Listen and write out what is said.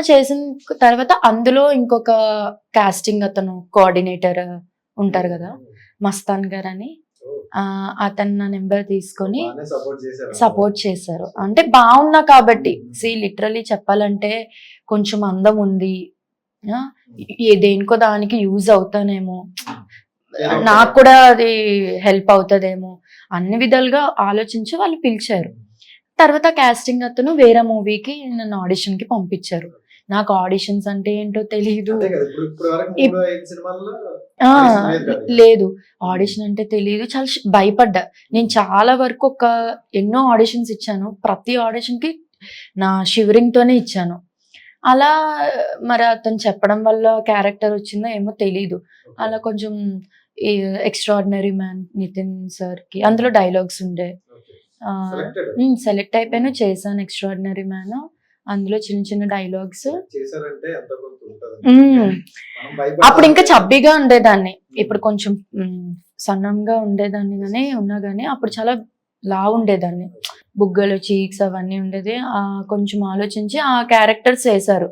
ఆ చేసిన తర్వాత అందులో ఇంకొక కాస్టింగ్ అతను కోఆర్డినేటర్ ఉంటారు కదా మస్తాన్ గారు అని ఆ, అతను నా నెంబర్ తీసుకొని సపోర్ట్ చేశారు. అంటే బాగున్నా కాబట్టి సి లిటరలీ చెప్పాలంటే కొంచెం అందం ఉంది. దేనికో దానికి యూజ్ అవుతానేమో. నాకు కూడా అది హెల్ప్ అవుతుందేమో అన్ని విధాలుగా ఆలోచించి వాళ్ళు పిలిచారు. తర్వాత కాస్టింగ్ అతను వేరే మూవీకి నన్ను audition కి పంపించారు. నాకు ఆడిషన్స్ అంటే ఏంటో తెలియదు లేదు ఆడిషన్ అంటే తెలియదు చాలా భయపడ్డా. నేను చాలా వరకు ఒక ఎన్నో ఆడిషన్స్ ఇచ్చాను. ప్రతి ఆడిషన్కి నా షివరింగ్ తోనే ఇచ్చాను. అలా మరి అతను చెప్పడం వల్ల క్యారెక్టర్ వచ్చిందో ఏమో తెలీదు. అలా కొంచెం ఎక్స్ట్రాడినరీ మ్యాన్ నితిన్ సార్కి అందులో డైలాగ్స్ ఉండే. సెలెక్ట్ అయిపోయాను చేశాను ఎక్స్ట్రాడినరీ మ్యాన్. అందులో చిన్న చిన్న డైలాగ్స్. అప్పుడు ఇంకా చబ్బిగా ఉండేదాన్ని. ఇప్పుడు కొంచెం సన్నంగా ఉండేదాన్ని కానీ ఉన్నా కానీ అప్పుడు చాలా లా ఉండేదాన్ని. బుగ్గలు చీక్స్ అవన్నీ ఉండేది. ఆ కొంచెం ఆలోచించి ఆ క్యారెక్టర్స్ వేశారు.